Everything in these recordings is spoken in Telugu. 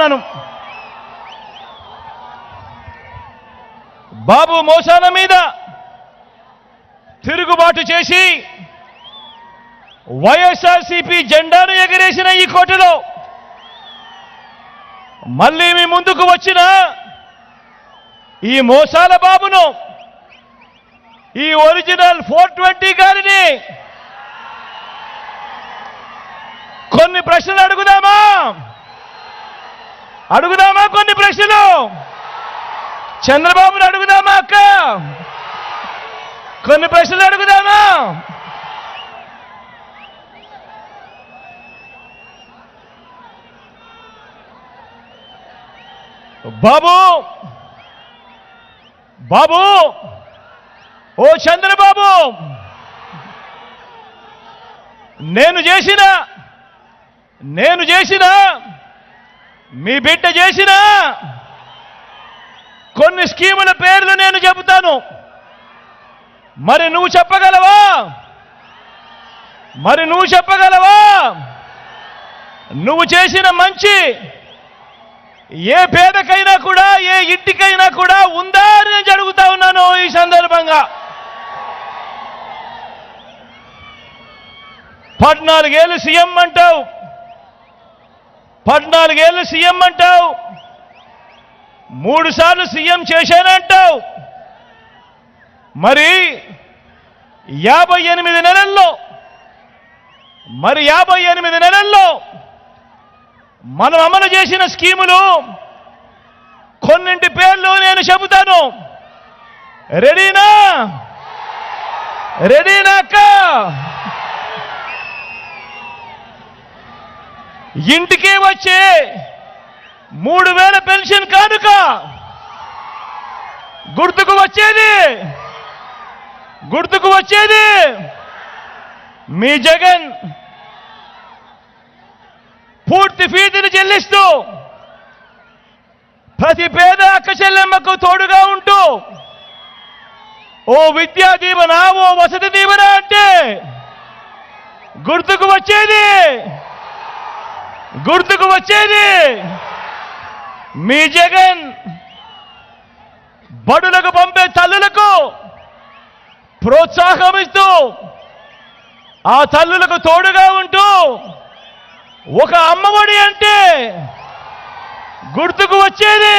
ఉన్నాను బాబు మోసాల మీద తిరుగుబాటు చేసి వైఎస్ఆర్సీపీ జెండాను ఎగరేసిన ఈ కోటలో మళ్ళీ మీ ముందుకు వచ్చిన ఈ మోసాల బాబును ఈ ఒరిజినల్ ఫోర్ ట్వంటీ గారిని కొన్ని ప్రశ్నలు అడుగుదామా? అడుగుదామా కొన్ని ప్రశ్నలు? చంద్రబాబును అడుగుదామా అక్క? కొన్ని ప్రశ్నలు అడుగుదామా? బాబు! బాబు! ఓ చంద్రబాబు! నేను చేసిన నేను చేసిన మీ బిడ్డ చేసిన కొన్ని స్కీముల పేర్లు నేను చెబుతాను. మరి నువ్వు చెప్పగలవా? మరి నువ్వు చెప్పగలవా? నువ్వు చేసిన మంచి ఏ పేదకైనా కూడా ఏ ఇంటికైనా కూడా ఉందా అని నేను అడుగుతా ఉన్నాను ఈ సందర్భంగా. పద్నాలుగేళ్ళు సీఎం అంటావు. పద్నాలుగేళ్ళు సీఎం అంటావు. మూడు సార్లు సీఎం చేశానంటావు మరి యాభై ఎనిమిది నెలల్లో మరి యాభై ఎనిమిది నెలల్లో మనం అమలు చేసిన స్కీములు కొన్నింటి పేర్లు నేను చెబుతాను. రెడీనా? రెడీనా ఇంటికి వచ్చే మూడు వేల పెన్షన్ కానుక. గుర్తుకు వచ్చేది. గుర్తుకు వచ్చేది. మీ జగన్ పూర్తి ఫీజుని చెల్లిస్తూ ప్రతి పేద అక్క చెల్లెమ్మకు తోడుగా ఉంటూ ఓ విద్యా దీవెన ఓ వసతి దీవెన అంటే గుర్తుకు వచ్చేది. గుర్తుకు వచ్చేది మీ జగన్ బడులకు పంపే తల్లులకు ప్రోత్సాహం ఇస్తూ ఆ తల్లులకు తోడుగా ఉంటూ ఒక అమ్మఒడి అంటే గుర్తుకు వచ్చేది.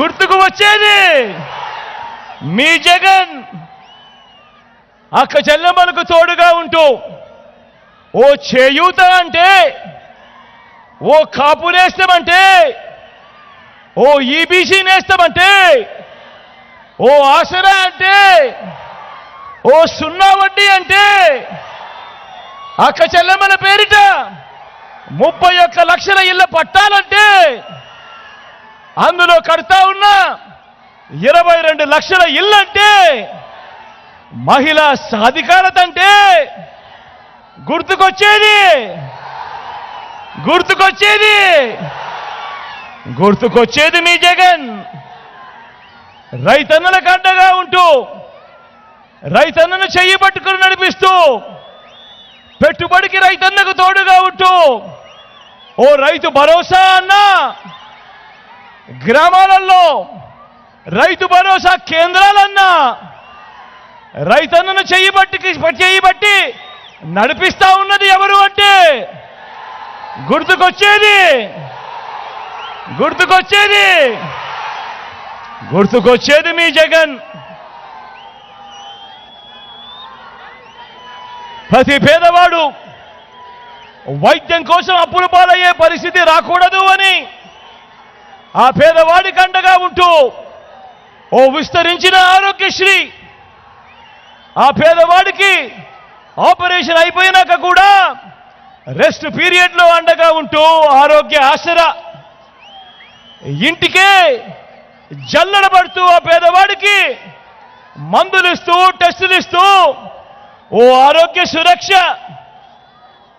గుర్తుకు వచ్చేది. మీ జగన్ అక్క చెల్లెమ్మలకు తోడుగా ఉంటూ ఓ చేయూత అంటే ఓ కాపు నేస్తామంటే ఓ ఈబీసీ నేస్తామంటే ఓ ఆసరా అంటే ఓ సున్నా వడ్డీ అంటే అక్క చెల్లెమ్మల పేరిట ముప్పై ఒక్క లక్షల ఇళ్ళ పట్టాలంటే అందులో కడతా ఉన్న ఇరవై రెండు లక్షల ఇల్లంటే మహిళా సాధికారత అంటే గుర్తుకొచ్చేది? గుర్తుకొచ్చేది? గుర్తుకొచ్చేది మీ జగన్. రైతన్నల కండగా ఉంటూ రైతన్నను చెయ్యి పట్టుకుని నడిపిస్తూ పెట్టుబడికి రైతన్నకు తోడుగా ఉంటూ ఓ రైతు భరోసా అన్నా గ్రామాలలో రైతు భరోసా కేంద్రాలన్నా రైతన్నను చెయ్యి పట్టి చెయ్యి బట్టి నడిపిస్తా ఉన్నది ఎవరు అంటే గుర్తుకొచ్చేది. గుర్తుకొచ్చేది. గుర్తుకొచ్చేది మీ జగన్. ప్రతి పేదవాడు వైద్యం కోసం అప్పులు పాలయ్యే పరిస్థితి రాకూడదు అని ఆ పేదవాడి అండగా ఉంటూ ఓ విస్తరించిన ఆరోగ్యశ్రీ ఆ పేదవాడికి ఆపరేషన్ అయిపోయినాక కూడా రెస్ట్ పీరియడ్లో అండగా ఉంటూ ఆరోగ్య ఆసరా. ఇంటికే జల్లడ పడుతూ ఆ పేదవాడికి మందులు ఇస్తూ టెస్టులు ఇస్తూ ఓ ఆరోగ్య సురక్ష.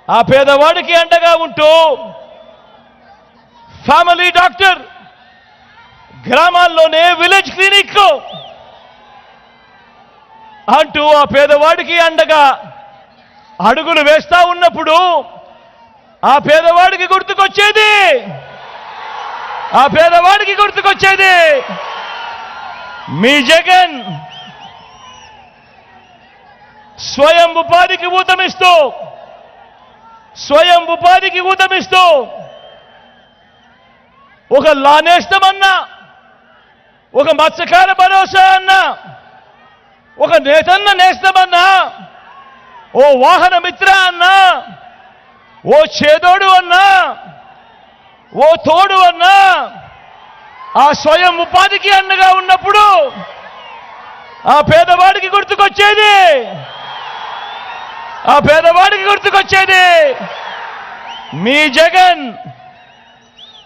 ఆ పేదవాడికి అండగా ఉంటూ ఫ్యామిలీ డాక్టర్ గ్రామాల్లోనే విలేజ్ క్లినిక్ అంటూ ఆ పేదవాడికి అండగా అడుగులు వేస్తా ఉన్నప్పుడు ఆ పేదవాడికి గుర్తుకొచ్చేది. ఆ పేదవాడికి గుర్తుకొచ్చేది. మీ జగన్ స్వయం ఉపాధికి ఊతమిస్తూ స్వయం ఉపాధికి ఊతమిస్తూ ఒక లానేస్తామన్నా ఒక మత్స్యకార భరోసా అన్నా ఒక నేతన్న నేస్తమన్నా ఓ వాహన మిత్ర అన్నా ఓ చేదోడు అన్నా ఓ తోడు అన్నా ఆ స్వయం ఉపాధికి అండగా ఉన్నప్పుడు ఆ పేదవాడికి గుర్తుకొచ్చేది. ఆ పేదవాడికి గుర్తుకొచ్చేది. మీ జగన్